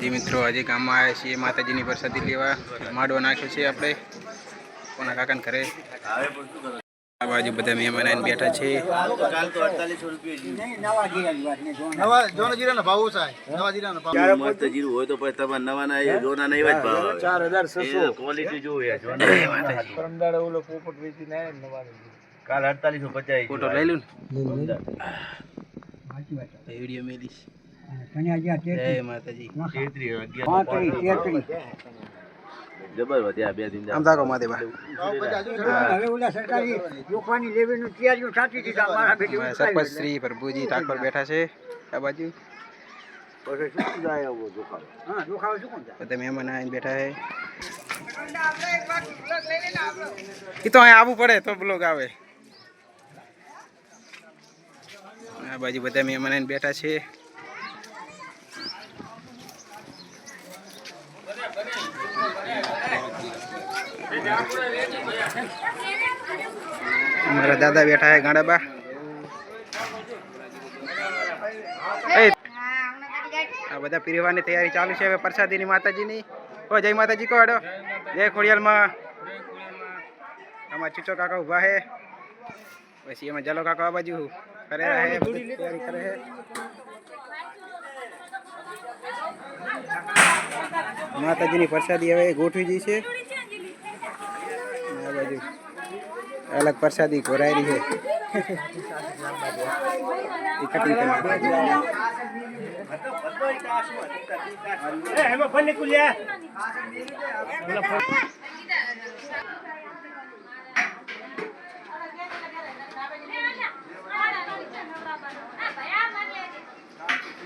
માતાજી મિત્રો આજે ગામમાં આવ્યા છીએ માતાજીની પ્રસાદી લેવા. માડવો નાખ્યો છે આપણે. કોના કાકાને ઘરે? આ બાજુ બધા મહેમાન આવીને બેઠા છે. કાલ અડતાલીસો પચાસ ફોટો લઈ લઉં ને. વીડિયો મેલીશ. જબર વધ્યા બે દિન આમ ઠાકોર બેઠા છે આ બાજુ. બધા મહેમાન આવીને બેઠા છે. એ તો અહીંયા આવવું પડે તો બ્લોગ આવે. આ બાજુ બધા મહેમાન બેઠા છે. અમારા દાદા બેઠા હે ગાડા બા. આ બધા પીરવાની તૈયારી ચાલુ છે હવે પ્રસાદીની માતાજીની. ઓ, જય માતાજી કહો હડો. જય ખોડિયાલમાં. આમાં ચૂચો કાકા ઊભા હે પછી એમાં જલો કાકા આ બાજુ કરે છે તૈયારી કરે હે માતાજીની પ્રસાદી હવે ગોઠવી જઈ છે. આ બાજુ અલગ પ્રસાદી ઘોરાયેલી છે એ કટિંગ કરી નાખી.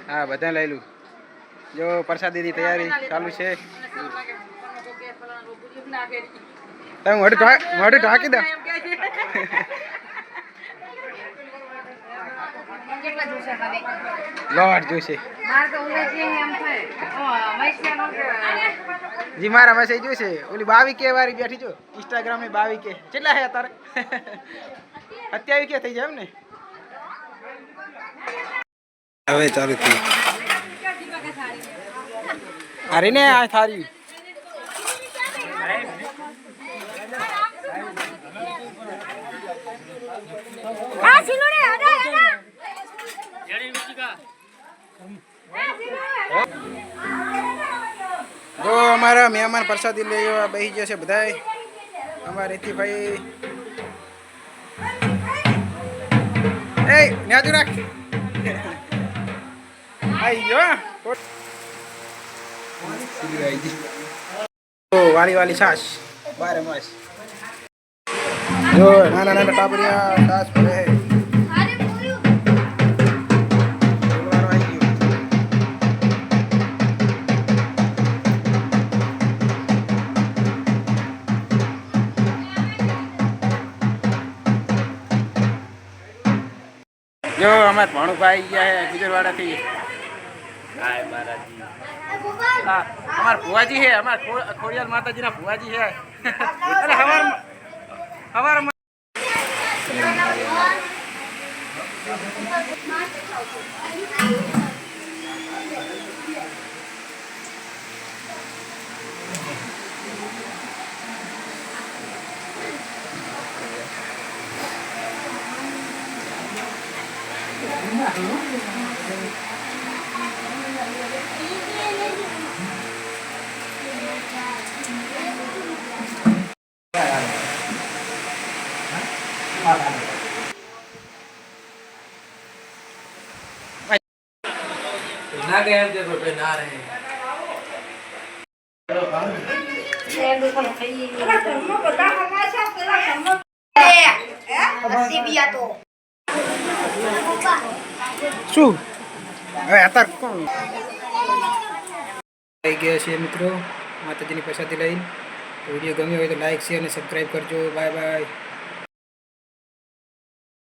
હા બધા લઈ લઉં જો પ્રસાદીની તૈયારી ચાલુ છે. તમે મોઢું મોઢું ઢાંકી દો. લોટ જોશે જી મારા મેસેજ જોશે ઓલી બાવી કે વાળી બેઠી જો. ઇન્સ્ટાગ્રામની બાવી કે કેટલા હે તારે? અત્યાવી કે થઈ જાય એમ ને? હવે ચાલુ થયું અરે ને આ થારી જો અમારા મહેમાન પ્રસાદી લઈ આવ્યા બેસી ગયા છે બધાય. અમારા રીતિભાઈ. એ ન્યાજુ રાખ. આઈ ગયો વાલી વાલી છાશ. બારે માસ. જો નાના નાના ટાપરિયા છાશ ભરે છે. જો અમાર ભાણુભાઈ ગયા હે ગુજરવાડાથી. હાય મારાજી. અમાર ભુવાજી હે અમાર ખોડિયાર માતાજીના ભુવાજી હે હવાર હવાર શું? હવે અત્યારે કોણ? આવી ગયા છે મિત્રો. માતાજીની પ્રસાદી લઈને. વીડિયો ગમ્યો હોય તો લાઈક શેર અને સબસ્ક્રાઈબ કરજો. Bye bye